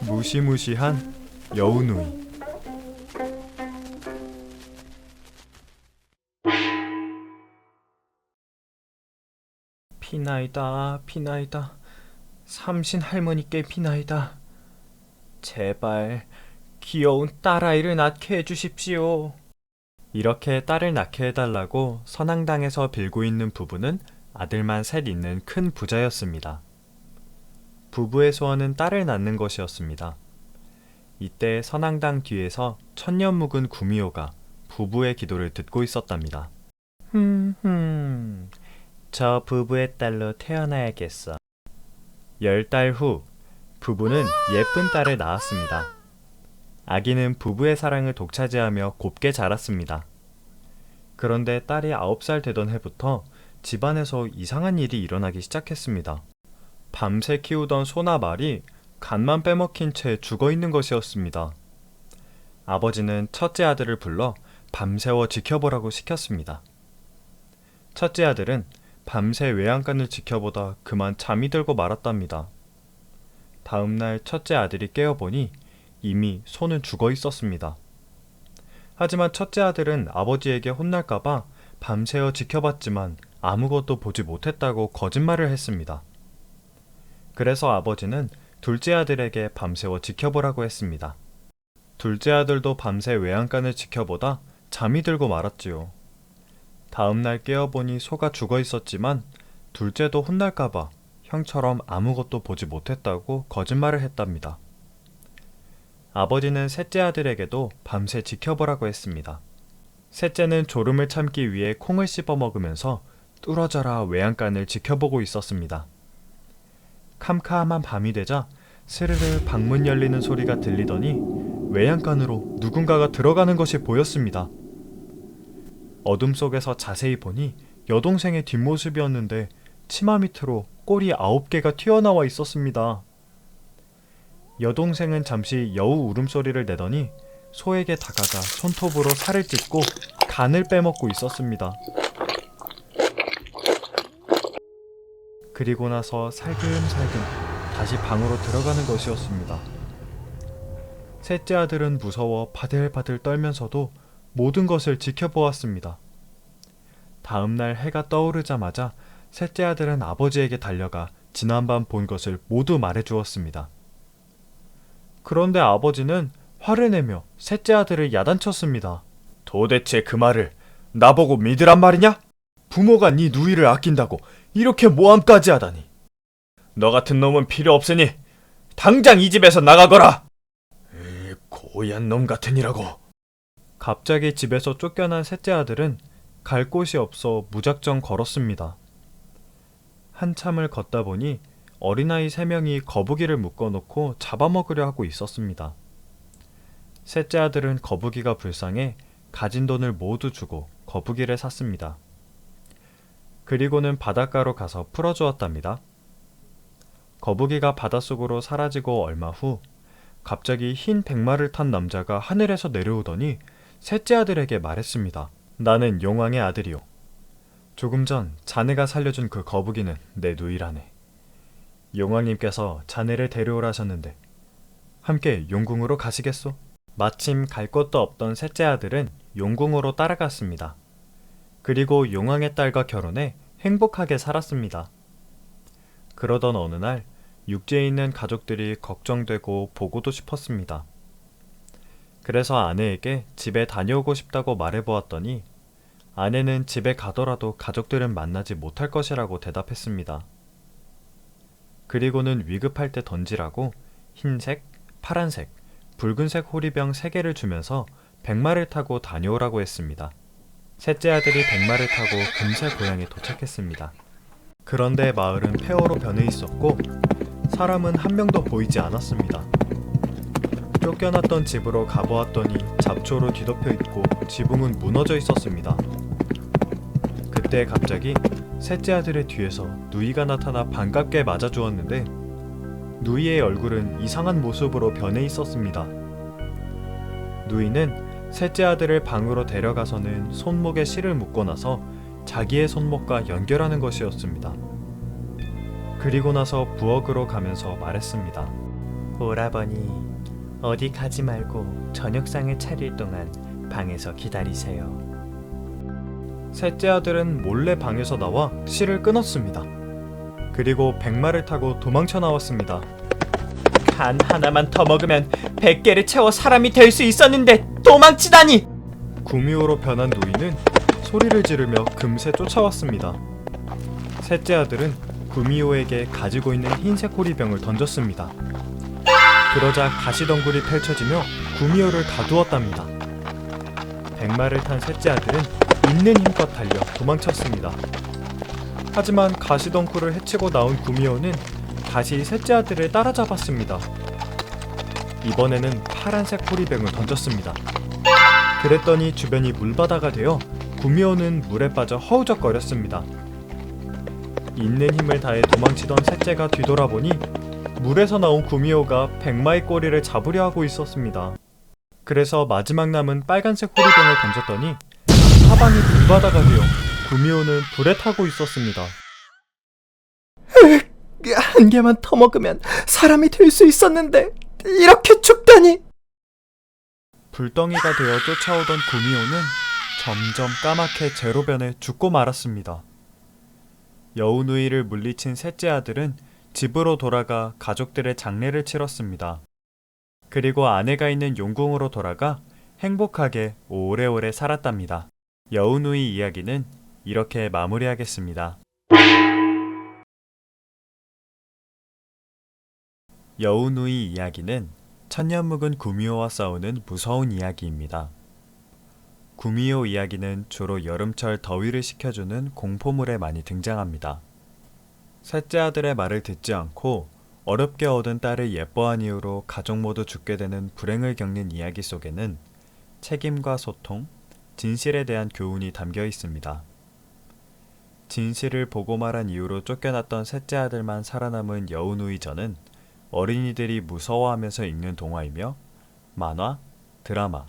무시무시한 여우누이. 피나이다 피나이다. 삼신 할머니께 피나이다. 제발 귀여운 딸아이를 낳게 해주십시오. 이렇게 딸을 낳게 해달라고 선앙당에서 빌고 있는 부부는 아들만 셋 있는 큰 부자였습니다. 부부의 소원은 딸을 낳는 것이었습니다. 이때 선앙당 뒤에서 천년 묵은 구미호가 부부의 기도를 듣고 있었답니다. 흠흠, 저 부부의 딸로 태어나야겠어. 열 달 후, 부부는 예쁜 딸을 낳았습니다. 아기는 부부의 사랑을 독차지하며 곱게 자랐습니다. 그런데 딸이 아홉 살 되던 해부터 집안에서 이상한 일이 일어나기 시작했습니다. 밤새 키우던 소나 말이 간만 빼먹힌 채 죽어 있는 것이었습니다. 아버지는 첫째 아들을 불러 밤새워 지켜보라고 시켰습니다. 첫째 아들은 밤새 외양간을 지켜보다 그만 잠이 들고 말았답니다. 다음 날 첫째 아들이 깨어보니 이미 소는 죽어 있었습니다. 하지만 첫째 아들은 아버지에게 혼날까봐 밤새워 지켜봤지만 아무것도 보지 못했다고 거짓말을 했습니다. 그래서 아버지는 둘째 아들에게 밤새워 지켜보라고 했습니다. 둘째 아들도 밤새 외양간을 지켜보다 잠이 들고 말았지요. 다음 날 깨어보니 소가 죽어 있었지만 둘째도 혼날까봐 형처럼 아무것도 보지 못했다고 거짓말을 했답니다. 아버지는 셋째 아들에게도 밤새 지켜보라고 했습니다. 셋째는 졸음을 참기 위해 콩을 씹어 먹으면서 뚫어져라 외양간을 지켜보고 있었습니다. 캄캄한 밤이 되자 스르르 방문 열리는 소리가 들리더니 외양간으로 누군가가 들어가는 것이 보였습니다. 어둠 속에서 자세히 보니 여동생의 뒷모습이었는데 치마 밑으로 꼬리 아홉 개가 튀어나와 있었습니다. 여동생은 잠시 여우 울음소리를 내더니 소에게 다가가 손톱으로 살을 찢고 간을 빼먹고 있었습니다. 그리고 나서 살금살금 다시 방으로 들어가는 것이었습니다. 셋째 아들은 무서워 바들바들 떨면서도 모든 것을 지켜보았습니다. 다음 날 해가 떠오르자마자 셋째 아들은 아버지에게 달려가 지난밤 본 것을 모두 말해 주었습니다. 그런데 아버지는 화를 내며 셋째 아들을 야단쳤습니다. 도대체 그 말을 나보고 믿으란 말이냐? 부모가 네 누이를 아낀다고 이렇게 모함까지 하다니. 너 같은 놈은 필요 없으니 당장 이 집에서 나가거라. 이 고얀 놈 같으니라고. 갑자기 집에서 쫓겨난 셋째 아들은 갈 곳이 없어 무작정 걸었습니다. 한참을 걷다 보니 어린아이 세 명이 거북이를 묶어놓고 잡아먹으려 하고 있었습니다. 셋째 아들은 거북이가 불쌍해 가진 돈을 모두 주고 거북이를 샀습니다. 그리고는 바닷가로 가서 풀어주었답니다. 거북이가 바닷속으로 사라지고 얼마 후 갑자기 흰 백마를 탄 남자가 하늘에서 내려오더니 셋째 아들에게 말했습니다. 나는 용왕의 아들이오. 조금 전 자네가 살려준 그 거북이는 내 누이라네. 용왕님께서 자네를 데려오라셨는데 함께 용궁으로 가시겠소? 마침 갈 곳도 없던 셋째 아들은 용궁으로 따라갔습니다. 그리고 용왕의 딸과 결혼해 행복하게 살았습니다. 그러던 어느 날 육지에 있는 가족들이 걱정되고 보고도 싶었습니다. 그래서 아내에게 집에 다녀오고 싶다고 말해보았더니 아내는 집에 가더라도 가족들은 만나지 못할 것이라고 대답했습니다. 그리고는 위급할 때 던지라고 흰색, 파란색, 붉은색 호리병 3개를 주면서 백마를 타고 다녀오라고 했습니다. 셋째 아들이 백마를 타고 금세 고향에 도착했습니다. 그런데 마을은 폐허로 변해 있었고 사람은 한 명도 보이지 않았습니다. 쫓겨났던 집으로 가보았더니 잡초로 뒤덮여 있고 지붕은 무너져 있었습니다. 그때 갑자기 셋째 아들의 뒤에서 누이가 나타나 반갑게 맞아주었는데 누이의 얼굴은 이상한 모습으로 변해 있었습니다. 누이는 셋째 아들을 방으로 데려가서는 손목에 실을 묶고 나서 자기의 손목과 연결하는 것이었습니다. 그리고 나서 부엌으로 가면서 말했습니다. 오라버니, 어디 가지 말고 저녁상을 차릴 동안 방에서 기다리세요. 셋째 아들은 몰래 방에서 나와 실을 끊었습니다. 그리고 백마를 타고 도망쳐 나왔습니다. 간 하나만 더 먹으면 100개를 채워 사람이 될 수 있었는데 도망치다니! 구미호로 변한 노인은 소리를 지르며 금세 쫓아왔습니다. 셋째 아들은 구미호에게 가지고 있는 흰색 호리병을 던졌습니다. 그러자 가시덩굴이 펼쳐지며 구미호를 가두었답니다. 백마를 탄 셋째 아들은 있는 힘껏 달려 도망쳤습니다. 하지만 가시덩굴을 헤치고 나온 구미호는 다시 셋째 아들을 따라잡았습니다. 이번에는 파란색 호리병을 던졌습니다. 그랬더니 주변이 물바다가 되어 구미호는 물에 빠져 허우적거렸습니다. 있는 힘을 다해 도망치던 셋째가 뒤돌아보니 물에서 나온 구미호가 백마의 꼬리를 잡으려 하고 있었습니다. 그래서 마지막 남은 빨간색 호리병을 던졌더니 사방이 물바다가 되어 구미호는 불에 타고 있었습니다. 한 개만 더 먹으면 사람이 될 수 있었는데 이렇게 죽다니! 불덩이가 되어 쫓아오던 구미호는 점점 까맣게 제로변에 죽고 말았습니다. 여우누이를 물리친 셋째 아들은 집으로 돌아가 가족들의 장례를 치렀습니다. 그리고 아내가 있는 용궁으로 돌아가 행복하게 오래오래 살았답니다. 여우누이 이야기는 이렇게 마무리하겠습니다. 여우누이 이야기는 천년 묵은 구미호와 싸우는 무서운 이야기입니다. 구미호 이야기는 주로 여름철 더위를 식혀주는 공포물에 많이 등장합니다. 셋째 아들의 말을 듣지 않고 어렵게 얻은 딸을 예뻐한 이유로 가족 모두 죽게 되는 불행을 겪는 이야기 속에는 책임과 소통, 진실에 대한 교훈이 담겨 있습니다. 진실을 보고 말한 이유로 쫓겨났던 셋째 아들만 살아남은 여우누이전은 어린이들이 무서워하면서 읽는 동화이며 만화, 드라마,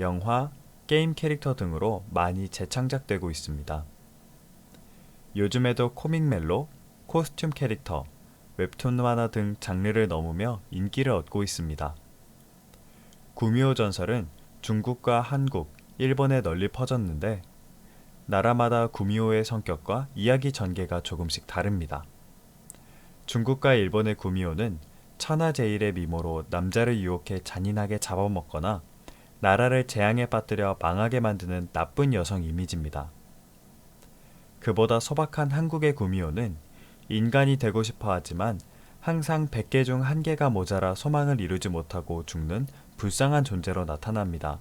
영화, 게임 캐릭터 등으로 많이 재창작되고 있습니다. 요즘에도 코믹 멜로, 코스튬 캐릭터, 웹툰 만화 등 장르를 넘으며 인기를 얻고 있습니다. 구미호 전설은 중국과 한국, 일본에 널리 퍼졌는데 나라마다 구미호의 성격과 이야기 전개가 조금씩 다릅니다. 중국과 일본의 구미호는 천하제일의 미모로 남자를 유혹해 잔인하게 잡아먹거나 나라를 재앙에 빠뜨려 망하게 만드는 나쁜 여성 이미지입니다. 그보다 소박한 한국의 구미호는 인간이 되고 싶어 하지만 항상 100개 중 1개가 모자라 소망을 이루지 못하고 죽는 불쌍한 존재로 나타납니다.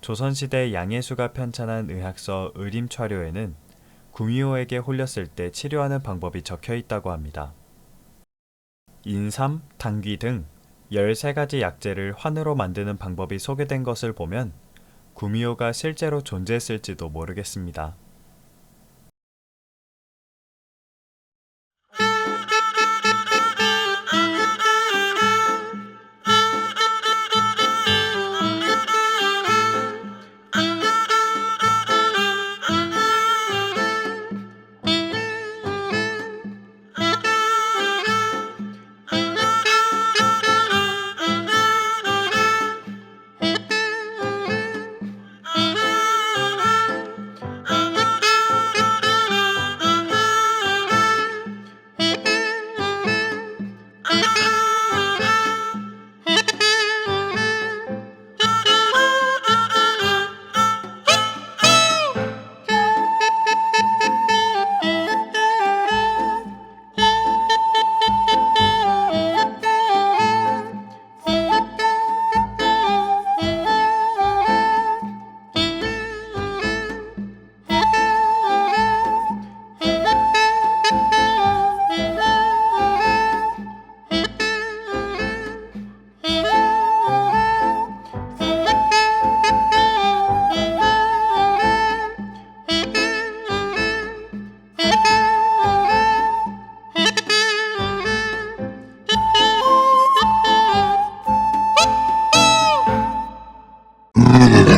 조선시대 양예수가 편찬한 의학서 의림촬료에는 구미호에게 홀렸을 때 치료하는 방법이 적혀 있다고 합니다. 인삼, 당귀 등 13가지 약재를 환으로 만드는 방법이 소개된 것을 보면 구미호가 실제로 존재했을지도 모르겠습니다. no, no.